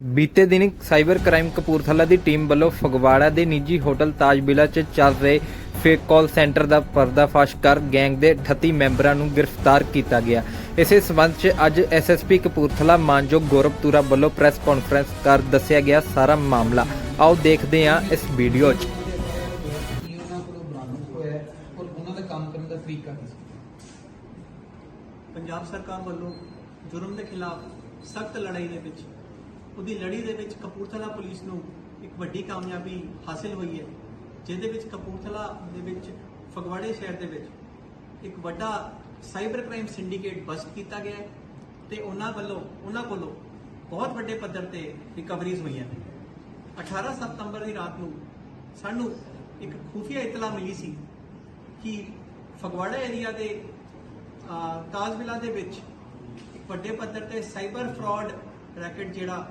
ਬੀਤੇ ਦਿਨੀ cyber crime Kapurthala ਦੀ ਟੀਮ ਵੱਲੋਂ ਫਗਵਾੜਾ ਦੇ ਨਿੱਜੀ ਹੋਟਲ ਤਾਜ 'ਚ ਚੱਲ ਰਹੇ ਫੇਕ ਕਾਲ ਸੈਂਟਰ ਦਾ ਪਰਦਾਫਾਸ਼ ਕਰ ਗੈਂਗ ਦੇ 38 ਮੈਂਬਰਾਂ ਨੂੰ ਗ੍ਰਿਫਤਾਰ ਕੀਤਾ ਗਿਆ। ਇਸੇ ਸਬੰਧ 'ਚ ਅੱਜ ਐਸਐਸਪੀ ਕਪੂਰਥਲਾ ਮਾਨਜੋਗ ਗੌਰਵਪੁਰਾ ਵੱਲੋਂ ਪ੍ਰੈਸ ਕਾਨਫਰੰਸ ਕਰ ਦੱਸਿਆ ਗਿਆ ਸਾਰਾ ਮਾਮਲਾ। ਆਓ ਦੇਖਦੇ ਹਾਂ ਇਸ ਵੀਡੀਓ 'ਚ। ਪੰਜਾਬ ਸਰਕਾਰ ਵੱਲੋਂ ਜੁਰਮ ਦੇ ਖਿਲਾਫ ਸਖਤ ਲੜਾਈ ਦੇ ਵਿੱਚ ਉਹਦੀ ਲੜੀ ਦੇ ਵਿੱਚ ਕਪੂਰਥਲਾ ਪੁਲਿਸ ਨੂੰ ਇੱਕ ਵੱਡੀ ਕਾਮਯਾਬੀ ਹਾਸਲ ਹੋਈ ਹੈ, ਜਿਹਦੇ ਵਿੱਚ ਕਪੂਰਥਲਾ ਦੇ ਵਿੱਚ, ਫਗਵਾੜੇ ਸ਼ਹਿਰ ਦੇ ਵਿੱਚ ਇੱਕ ਵੱਡਾ ਸਾਈਬਰ ਕ੍ਰਾਈਮ ਸਿੰਡੀਕੇਟ ਬਸਟ ਕੀਤਾ ਗਿਆ ਹੈ ਤੇ ਉਹਨਾਂ ਵੱਲੋਂ, ਉਹਨਾਂ ਕੋਲੋਂ ਬਹੁਤ ਵੱਡੇ ਪੱਧਰ ਤੇ ਰਿਕਵਰੀਜ਼ ਹੋਈਆਂ ਨੇ। 18 ਸਤੰਬਰ ਦੀ ਰਾਤ ਨੂੰ ਸਾਨੂੰ ਇੱਕ ਖੁਫੀਆ ਇਤਲਾ ਮਿਲੀ ਸੀ ਕਿ ਫਗਵਾੜਾ ਏਰੀਆ ਦੇ ਤਾਜ ਵਿਲਾ ਦੇ ਵਿੱਚ ਵੱਡੇ ਪੱਧਰ ਤੇ ਸਾਈਬਰ ਫਰਾਡ ਰੈਕਟ ਜਿਹੜਾ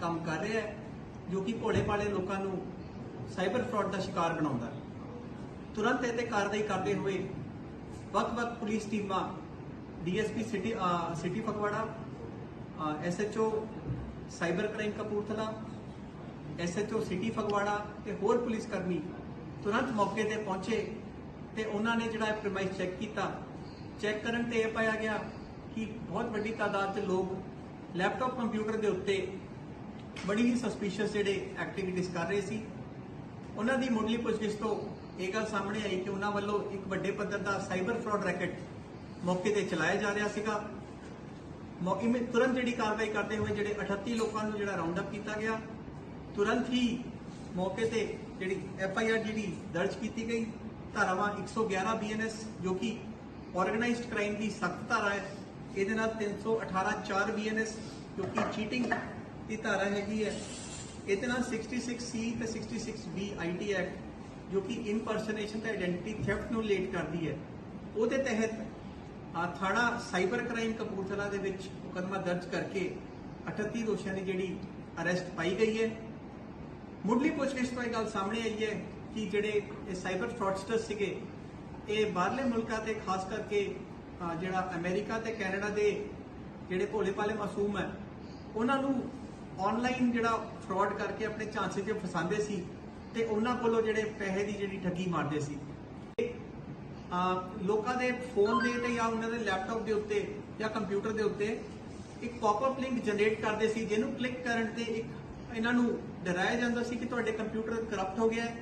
ਕੰਮ ਕਰ ਰਿਹਾ ਹੈ, ਜੋ ਕਿ ਭੋਲੇ ਭਾਲੇ ਲੋਕਾਂ ਨੂੰ ਸਾਈਬਰ ਫਰਾਡ ਦਾ ਸ਼ਿਕਾਰ ਬਣਾਉਂਦਾ ਹੈ। ਤੁਰੰਤ ਇਹ ਤੇ ਕਾਰਵਾਈ ਕਰਦੇ ਹੋਏ ਵੱਖ-ਵੱਖ ਪੁਲਿਸ ਟੀਮਾਂ, DSP city, uh, city Phagwara SHO cyber crime Kapurthala, SHO city Phagwara ਤੇ ਹੋਰ ਪੁਲਿਸ ਕਰਮੀ ਤੁਰੰਤ ਮੌਕੇ ਤੇ ਪਹੁੰਚੇ ਤੇ ਉਹਨਾਂ ਨੇ ਜਿਹੜਾ ਪ੍ਰਮਾਈਸ ਚੈੱਕ ਕੀਤਾ। ਚੈੱਕ ਕਰਨ ਤੇ ਇਹ ਪਾਇਆ ਗਿਆ ਕਿ ਬਹੁਤ ਵੱਡੀ ਤਾਦਾਦ 'ਚ ਲੋਕ ਲੈਪਟਾਪ ਕੰਪਿਊਟਰ ਦੇ ਉੱਤੇ ਬੜੀ ਹੀ ਸਸਪੀਸ਼ੀਅਸ ਜਿਹੜੇ ਐਕਟੀਵਿਟੀਜ਼ ਕਰ ਰਹੇ ਸੀ। ਉਹਨਾਂ ਦੀ ਮੁੱਢਲੀ ਪੁੱਛਗਿੱਛ ਤੋਂ ਇਹ ਗੱਲ ਸਾਹਮਣੇ ਆਈ ਕਿ ਉਹਨਾਂ ਵੱਲੋਂ ਇੱਕ ਵੱਡੇ ਪੱਧਰ ਦਾ ਸਾਈਬਰ ਫਰਾਡ ਰੈਕਟ ਮੌਕੇ ਤੇ ਚਲਾਇਆ ਜਾ ਰਿਹਾ ਸੀਗਾ। ਮੌਕੇ 'ਤੇ ਤੁਰੰਤ ਜਿਹੜੀ ਕਾਰਵਾਈ ਕਰਦੇ ਹੋਏ ਜਿਹੜੇ 38 ਲੋਕਾਂ ਨੂੰ ਜਿਹੜਾ ਰਾਉਂਡ ਅਪ ਕੀਤਾ ਗਿਆ, ਤੁਰੰਤ ਹੀ ਮੌਕੇ ਤੇ ਜਿਹੜੀ ਐਫ ਆਈ ਆਰ ਜਿਹੜੀ ਦਰਜ ਕੀਤੀ ਗਈ, ਧਾਰਾਵਾਂ 111 ਬੀਐਨਐਸ ਜੋ ਕਿ ਆਰਗੇਨਾਈਜ਼ਡ ਕ੍ਰਾਈਮ ਦੀ ਸਖਤ ਧਾਰਾ ਹੈ। ਇਹਦੇ ਨਾਲ 318 4 ਬੀਐਨਐਸ ਜੋ ਕਿ ਚੀਟਿੰਗ ਦੀ ਧਾਰਾ ਹੈਗੀ ਹੈ ਇਹਦੇ ਨਾਲ 66 ਸੀ ਤੇ 66 ਬੀ ਆਈਟੀ ਐਕਟ ਜੋ ਕਿ ਇਨਪਰਸਨੇਸ਼ਨ ਤੇ ਆਇਡੈਂਟੀ ਥੈਫਟ ਨੂੰ ਲੇਟ ਕਰਦੀ ਹੈ ਉਹਦੇ ਤਹਿਤ ਥਾਣਾ ਸਾਈਬਰ ਕ੍ਰਾਈਮ ਕਪੂਰਥਲਾ ਦੇ ਵਿੱਚ ਮੁਕੱਦਮਾ ਦਰਜ ਕਰਕੇ 38 ਦੋਸ਼ੀਆਂ ਦੀ ਜਿਹੜੀ ਅਰੈਸਟ ਪਾਈ ਗਈ ਹੈ ਮੁੱਢਲੀ ਪੁੱਛਗਿੱਛ ਤੋਂ ਇਹ ਗੱਲ ਸਾਹਮਣੇ ਆਈ ਹੈ ਕਿ ਜਿਹੜੇ ਇਹ ਸਾਈਬਰ ਫਰਾਡਸਟਰ ਸੀਗੇ ਇਹ ਬਾਹਰਲੇ ਮੁਲਕਾਂ ਤੇ ਖਾਸ ਕਰਕੇ ਜਿਹੜਾ ਅਮਰੀਕਾ ਤੇ ਕੈਨੇਡਾ ਦੇ ਜਿਹੜੇ ਭੋਲੇ ਭਾਲੇ ਮਾਸੂਮ ਹੈ ਉਹਨਾਂ ਨੂੰ ਆਨਲਾਈਨ ਜਿਹੜਾ ਫਰਾਡ ਕਰਕੇ ਆਪਣੇ ਚਾਂਸੇ 'ਚ ਫਸਾਉਂਦੇ ਸੀ ਤੇ ਉਹਨਾਂ ਕੋਲੋਂ ਜਿਹੜੇ ਪੈਸੇ ਦੀ ਜਿਹੜੀ ਠੱਗੀ ਮਾਰਦੇ ਸੀ। ਅਹ ਲੋਕਾਂ ਦੇ ਫੋਨ ਦੇ ਤੇ ਜਾਂ ਉਹਨਾਂ ਦੇ ਲੈਪਟਾਪ ਦੇ ਉੱਤੇ ਜਾਂ ਕੰਪਿਊਟਰ ਦੇ ਉੱਤੇ ਇੱਕ ਪੌਪਅਪ ਲਿੰਕ ਜਨਰੇਟ ਕਰਦੇ ਸੀ, ਜਿਹਨੂੰ ਕਲਿੱਕ ਕਰਨ ਤੇ ਇੱਕ ਇਹਨਾਂ ਨੂੰ ਡਰਾਇਆ ਜਾਂਦਾ ਸੀ ਕਿ ਤੁਹਾਡੇ ਕੰਪਿਊਟਰ ਕਰਪਟ ਹੋ ਗਿਆ ਹੈ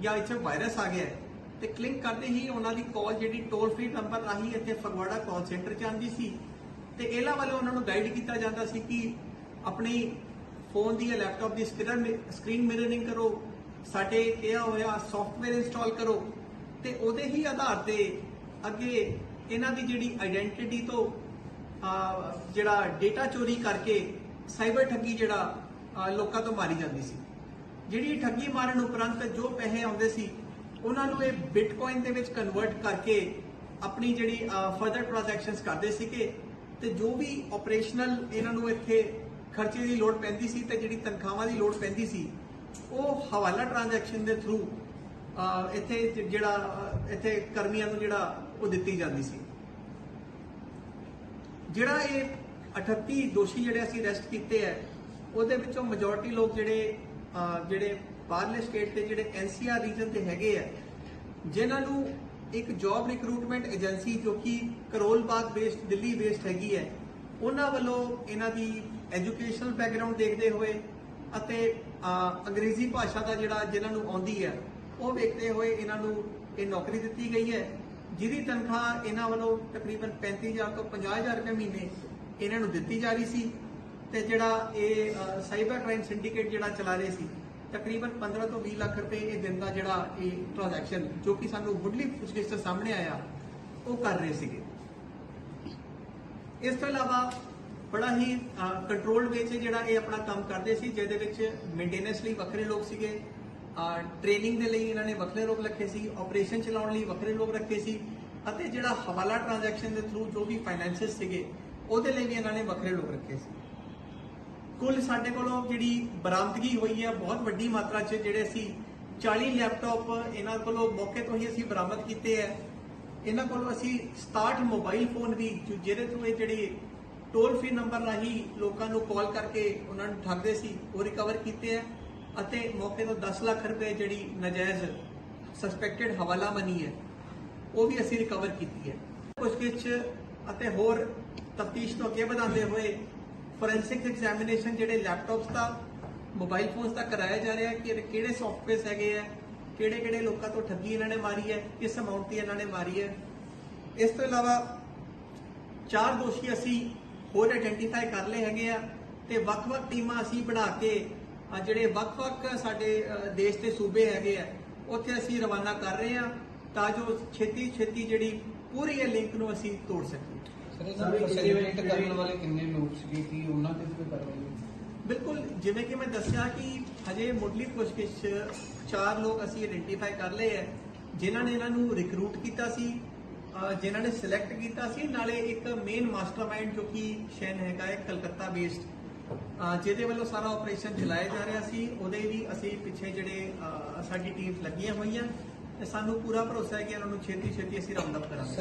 ਜਾਂ ਇੱਥੇ ਵਾਇਰਸ ਆ ਗਿਆ ਹੈ। ਤੇ ਕਲਿੱਕ ਕਰਦੇ ਹੀ ਉਹਨਾਂ ਦੀ ਕਾਲ ਜਿਹੜੀ ਟੋਲ ਫ੍ਰੀ ਨੰਬਰ ਰਾਹੀਂ ਇੱਥੇ ਫਗਵਾੜਾ ਕਾਲ ਸੈਂਟਰ 'ਚ ਆਉਂਦੀ ਸੀ। ਤੇ ਇਹਨਾਂ ਵੱਲੋਂ ਉਹਨਾਂ ਨੂੰ ਗਾਈਡ ਕੀਤਾ ਜਾਂਦਾ ਸੀ ਕਿ ਆਪਣੀ ਫੋਨ ਦੀ ਜਾਂ ਲੈਪਟਾਪ ਦੀ ਸਕਰੀਨ ਮਿਰਰਿੰਗ ਕਰੋ, ਸਾਡੇ ਕਿਹਾ ਹੋਇਆ ਸੌਫਟਵੇਅਰ ਇੰਸਟਾਲ ਕਰੋ, ਤੇ ਉਹਦੇ ਹੀ ਆਧਾਰ ਤੇ ਅੱਗੇ ਇਹਨਾਂ ਦੀ ਜਿਹੜੀ ਆਇਡੈਂਟੀਟੀ ਤੋਂ ਜਿਹੜਾ ਡੇਟਾ ਚੋਰੀ ਕਰਕੇ ਸਾਈਬਰ ਠੱਗੀ ਜਿਹੜਾ ਲੋਕਾਂ ਤੋਂ ਮਾਰੀ ਜਾਂਦੀ ਸੀ। ਜਿਹੜੀ ਠੱਗੀ ਮਾਰਨ ਉਪਰੰਤ ਜੋ ਪੈਸੇ ਆਉਂਦੇ ਸੀ, ਉਹਨਾਂ ਨੂੰ ਇਹ ਬਿਟਕੋਇਨ ਦੇ ਵਿੱਚ ਕਨਵਰਟ ਕਰਕੇ ਆਪਣੀ ਜਿਹੜੀ ਫਰਦਰ ਟ੍ਰਾਂਜੈਕਸ਼ਨਸ ਕਰਦੇ ਸੀਗੇ, ਤੇ ਜੋ ਵੀ ਆਪਰੇਸ਼ਨਲ ਇਹਨਾਂ ਨੂੰ ਇੱਥੇ ਖਰਚੇ ਦੀ ਲੋੜ ਪੈਂਦੀ ਸੀ ਤੇ ਜਿਹੜੀ ਤਨਖਾਹਾਂ ਦੀ ਲੋੜ ਪੈਂਦੀ ਸੀ, ਉਹ ਹਵਾਲਾ ਟ੍ਰਾਂਜੈਕਸ਼ਨ ਦੇ ਥਰੂ ਇੱਥੇ ਜਿਹੜਾ ਇੱਥੇ ਕਰਮੀਆਂ ਨੂੰ ਜਿਹੜਾ, ਉਹ ਦਿੱਤੀ ਜਾਂਦੀ ਸੀ। ਜਿਹੜਾ ਇਹ 38 ਦੋਸ਼ੀ ਜਿਹੜੇ ਅਸੀਂ ਅਰੈਸਟ ਕੀਤੇ ਆ ਉਹਦੇ ਵਿੱਚੋਂ ਮੈਜੋਰਿਟੀ ਲੋਕ ਜਿਹੜੇ ਜਿਹੜੇ ਬਾਹਰਲੇ ਸਟੇਟ ਤੇ ਜਿਹੜੇ ਐਨਸੀਆਰ ਰੀਜਨ ਤੇ ਹੈਗੇ ਆ ਜਿਨ੍ਹਾਂ ਨੂੰ ਇੱਕ ਜੌਬ ਰਿਕਰੂਟਮੈਂਟ ਏਜੰਸੀ ਜੋ ਕਿ ਕਰੋਲਬਾਗ ਬੇਸਡ ਦਿੱਲੀ ਬੇਸਡ ਹੈਗੀ ਹੈ, ਉਹਨਾਂ ਵੱਲੋਂ ਇਹਨਾਂ ਦੀ ਐਜੂਕੇਸ਼ਨਲ ਬੈਕਗ੍ਰਾਉਂਡ ਦੇਖਦੇ ਹੋਏ ਅਤੇ ਅੰਗਰੇਜ਼ੀ ਭਾਸ਼ਾ ਦਾ ਜਿਹੜਾ ਜਿਨ੍ਹਾਂ ਨੂੰ ਆਉਂਦੀ ਹੈ, ਉਹ ਵੇਖਦੇ ਹੋਏ ਇਹਨਾਂ ਨੂੰ ਇਹ ਨੌਕਰੀ ਦਿੱਤੀ ਗਈ ਹੈ, ਜਿਹਦੀ ਤਨਖਾਹ ਇਹਨਾਂ ਵੱਲੋਂ ਤਕਰੀਬਨ 35000 ਤੋਂ 50000 ਰੁਪਏ ਮਹੀਨੇ ਇਹਨਾਂ ਨੂੰ ਦਿੱਤੀ ਜਾ ਰਹੀ ਸੀ ਤੇ ਜਿਹੜਾ ਇਹ ਸਾਈਬਰ ਕ੍ਰਾਈਮ ਸਿੰਡੀਕੇਟ ਜਿਹੜਾ ਚਲਾ ਰਹੇ ਸੀ, ਤਕਰੀਬਨ 15 ਤੋਂ 20 ਲੱਖ ਰੁਪਏ ਇਹ ਦਿਨ ਦਾ ਜਿਹੜਾ ਇਹ ਟ੍ਰਾਂਜੈਕਸ਼ਨ ਜੋ ਕਿ ਸਾਨੂੰ ਮੁੱਢਲੀ ਪੁੱਛਗਿੱਛ ਤੋਂ ਸਾਹਮਣੇ ਆਇਆ, ਉਹ ਕਰ ਰਹੇ ਸੀਗੇ। ਇਸ ਤੋਂ ਇਲਾਵਾ ਬੜਾ ਹੀ ਕੰਟਰੋਲਡ ਵੇ 'ਚ ਜਿਹੜਾ ਇਹ ਆਪਣਾ ਕੰਮ ਕਰਦੇ ਸੀ, ਜਿਹਦੇ ਵਿੱਚ ਮੇਨਟੇਨੈਂਸ ਲਈ ਵੱਖਰੇ ਲੋਕ ਸੀਗੇ ਟ੍ਰੇਨਿੰਗ ਦੇ ਲਈ ਇਹਨਾਂ ਨੇ ਵੱਖਰੇ ਲੋਕ ਰੱਖੇ ਸੀ ਆਪਰੇਸ਼ਨ ਚਲਾਉਣ ਲਈ ਵੱਖਰੇ ਲੋਕ ਰੱਖੇ ਸੀ, ਅਤੇ ਜਿਹੜਾ ਹਵਾਲਾ ਟ੍ਰਾਂਜੈਕਸ਼ਨ ਦੇ ਥਰੂ ਜੋ ਵੀ ਫਾਈਨੈਂਸਿਸ ਸੀਗੇ, ਉਹਦੇ ਲਈ ਵੀ ਇਹਨਾਂ ਨੇ ਵੱਖਰੇ ਲੋਕ ਰੱਖੇ ਸੀ। ਕੁੱਲ ਸਾਡੇ ਕੋਲੋਂ ਜਿਹੜੀ ਬਰਾਮਦਗੀ ਹੋਈ ਹੈ, ਬਹੁਤ ਵੱਡੀ ਮਾਤਰਾ 'ਚ ਜਿਹੜੇ ਅਸੀਂ 40 ਲੈਪਟਾਪ ਇਹਨਾਂ ਕੋਲੋਂ ਮੌਕੇ ਤੋਂ ਹੀ ਅਸੀਂ ਬਰਾਮਦ ਕੀਤੇ ਹੈ। ਇਹਨਾਂ ਕੋਲੋਂ ਅਸੀਂ 67 ਮੋਬਾਈਲ ਫੋਨ ਵੀ ਜਿਹਦੇ ਤੋਂ ਇਹ ਜਿਹੜੀ ਟੋਲ ਫ੍ਰੀ ਨੰਬਰ ਰਾਹੀਂ ਲੋਕਾਂ ਨੂੰ ਕਾਲ ਕਰਕੇ ਉਹਨਾਂ ਨੂੰ ਠੱਗਦੇ ਸੀ, ਉਹ ਰਿਕਵਰ ਕੀਤੇ ਹੈ ਅਤੇ ਮੌਕੇ ਤੋਂ 10 ਲੱਖ ਰੁਪਏ ਜਿਹੜੀ ਨਜਾਇਜ਼ ਸਸਪੈਕਟਡ ਹਵਾਲਾ ਬਣੀ ਹੈ, ਉਹ ਵੀ ਅਸੀਂ ਰਿਕਵਰ ਕੀਤੀ ਹੈ। ਪੁੱਛਗਿੱਛ ਅਤੇ ਹੋਰ ਤਫਤੀਸ਼ ਨੂੰ ਅੱਗੇ ਵਧਾਉਂਦੇ ਹੋਏ ਫੋਰੈਂਸਿਕ ਐਗਜ਼ਾਮੀਨੇਸ਼ਨ ਜਿਹੜੇ ਲੈਪਟਾਪਸ ਦਾ ਮੋਬਾਈਲ ਫੋਨਸ ਦਾ ਕਰਾਇਆ ਜਾ ਰਿਹਾ ਹੈ ਕਿ ਕਿਹੜੇ ਸੌਫਟਵੇਅਰਸ ਹੈਗੇ ਆ ਕਿਹੜੇ ਕਿਹੜੇ ਲੋਕਾਂ ਤੋਂ ਠੱਗੀ ਇਹਨਾਂ ਨੇ ਮਾਰੀ ਹੈ, ਕਿਸ ਅਮਾਉਂਟ ਦੀ ਇਹਨਾਂ ਨੇ ਮਾਰੀ ਹੈ। ਇਸ ਤੋਂ ਇਲਾਵਾ ਚਾਰ ਦੋਸ਼ੀ ਅਸੀਂ ਹੋਰ ਆਇਡੈਂਟੀਫਾਈ ਕਰ ਲਏ ਹੈਗੇ ਆ ਤੇ ਵੱਖ-ਵੱਖ ਟੀਮਾਂ ਅਸੀਂ ਬਣਾ ਕੇ ਆ ਜਿਹੜੇ ਵੱਖ-ਵੱਖ ਸਾਡੇ ਦੇਸ਼ ਦੇ ਸੂਬੇ ਹੈਗੇ ਆ ਉੱਥੇ ਅਸੀਂ ਰਵਾਨਾ ਕਰ ਰਹੇ ਆ ਤਾਂ ਜੋ ਛੇਤੀ ਛੇਤੀ ਜਿਹੜੀ ਪੂਰੀ ਇਹ ਲਿੰਕ ਨੂੰ ਅਸੀਂ ਤੋੜ ਸਕੀਏ ਸਰ ਇਹਨਾਂ ਨੂੰ ਫੈਸਿਲਿਟੇਟ ਕਰਨ ਵਾਲੇ ਕਿੰਨੇ ਲੋਕ ਸੀਗੇ ਕਿ ਉਹਨਾਂ ਤੇ ਵੀ ਕਾਰਵਾਈ ਹੋਈ? ਬਿਲਕੁਲ ਜਿਵੇਂ ਕਿ ਮੈਂ ਦੱਸਿਆ ਕਿ ਹਜੇ ਮੁੱਢਲੀ ਪੁੱਛਗਿੱਛ ਚਾਰ ਲੋਕ ਅਸੀਂ ਆਇਡੈਂਟੀਫਾਈ ਕਰ ਲਏ ਹੈ ਜਿਨ੍ਹਾਂ ਨੇ ਇਹਨਾਂ ਨੂੰ ਰਿਕਰੂਟ ਕੀਤਾ ਸੀ ਜਿਨ੍ਹਾਂ ਨੇ ਸਿਲੈਕਟ ਕੀਤਾ ਸੀ, ਨਾਲੇ ਇੱਕ ਮੇਨ ਮਾਸਟਰਮਾਈਂਡ ਜੋ ਕਿ ਸ਼ੈਨ ਹੈਗਾ ਹੈ, ਕਲਕੱਤਾ ਬੇਸਡ ਜਿਹਦੇ ਵੱਲੋਂ ਸਾਰਾ ਆਪਰੇਸ਼ਨ ਚਲਾਇਆ ਜਾ ਰਿਹਾ ਸੀ, ਉਹਦੇ ਵੀ ਅਸੀਂ ਪਿੱਛੇ ਜਿਹੜੇ ਸਾਡੀ ਟੀਮ ਲੱਗੀਆਂ ਹੋਈਆਂ, ਤੇ ਸਾਨੂੰ ਪੂਰਾ ਭਰੋਸਾ ਹੈ ਕਿ ਇਹਨਾਂ ਨੂੰ ਛੇਤੀ ਛੇਤੀ ਅਸੀਂ ਰਾਉਂਡ ਅਪ ਕਰਾਂਗੇ।